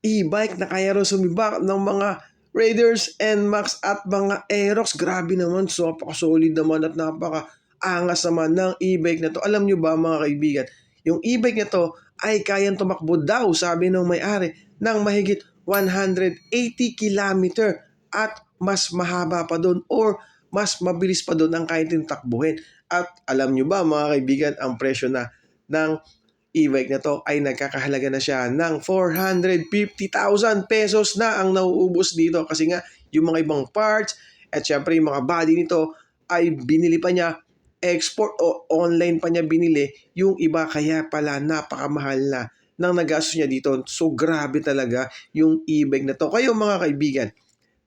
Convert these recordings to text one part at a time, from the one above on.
e-bike na kaya rin sumibak ng mga Raiders, NMAX at mga Aerox. Grabe naman, so napaka-solid naman at napaka-angas naman ng e-bike na to. Alam nyo ba mga kaibigan, yung e-bike na to ay kayang tumakbo daw, sabi ng may-ari, ng mahigit 180 kilometer at mas mahaba pa doon or mas mabilis pa doon ang kaya takbuhin. At alam nyo ba mga kaibigan, ang presyo na ng e-bike na to ay nagkakahalaga na siya ng 450,000 pesos na ang nauubos dito kasi nga yung mga ibang parts at syempre yung mga body nito ay binili pa niya export o online pa niya binili yung iba kaya pala napakamahal na nang nagastos niya dito. So grabe talaga yung e-bike na to. Kayo mga kaibigan,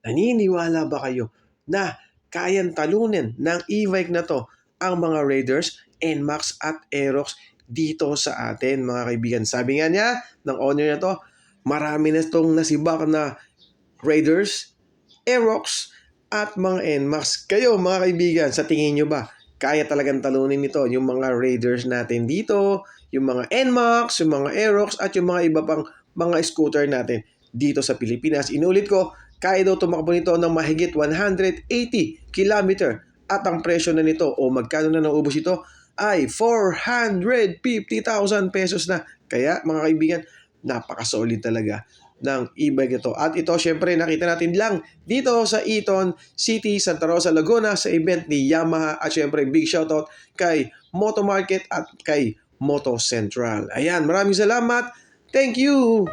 naniniwala ba kayo na kayang talunin ng e-bike na to ang mga Raiders, NMAX at Aerox dito sa atin mga kaibigan. Sabi nga niya ng owner na to, marami na itong nasibak na Raiders, Aerox at mga NMAX. Kayo mga kaibigan, sa tingin nyo ba, kaya talagang talunin nito yung mga Raiders natin dito, yung mga NMAX, yung mga Aerox at yung mga iba pang mga scooter natin dito sa Pilipinas. Inulit ko, kaya daw tumakbo nito ng mahigit 180 kilometer at ang presyo na nito o magkano na naubos ito ay 450,000 pesos na. Kaya mga kaibigan, napaka-solid talaga ng e-bike ito. At ito syempre nakita natin lang dito sa Eton City, Santa Rosa, Laguna sa event ni Yamaha at syempre big shoutout kay Moto Market at kay Moto Central. Ayan, maraming salamat. Thank you!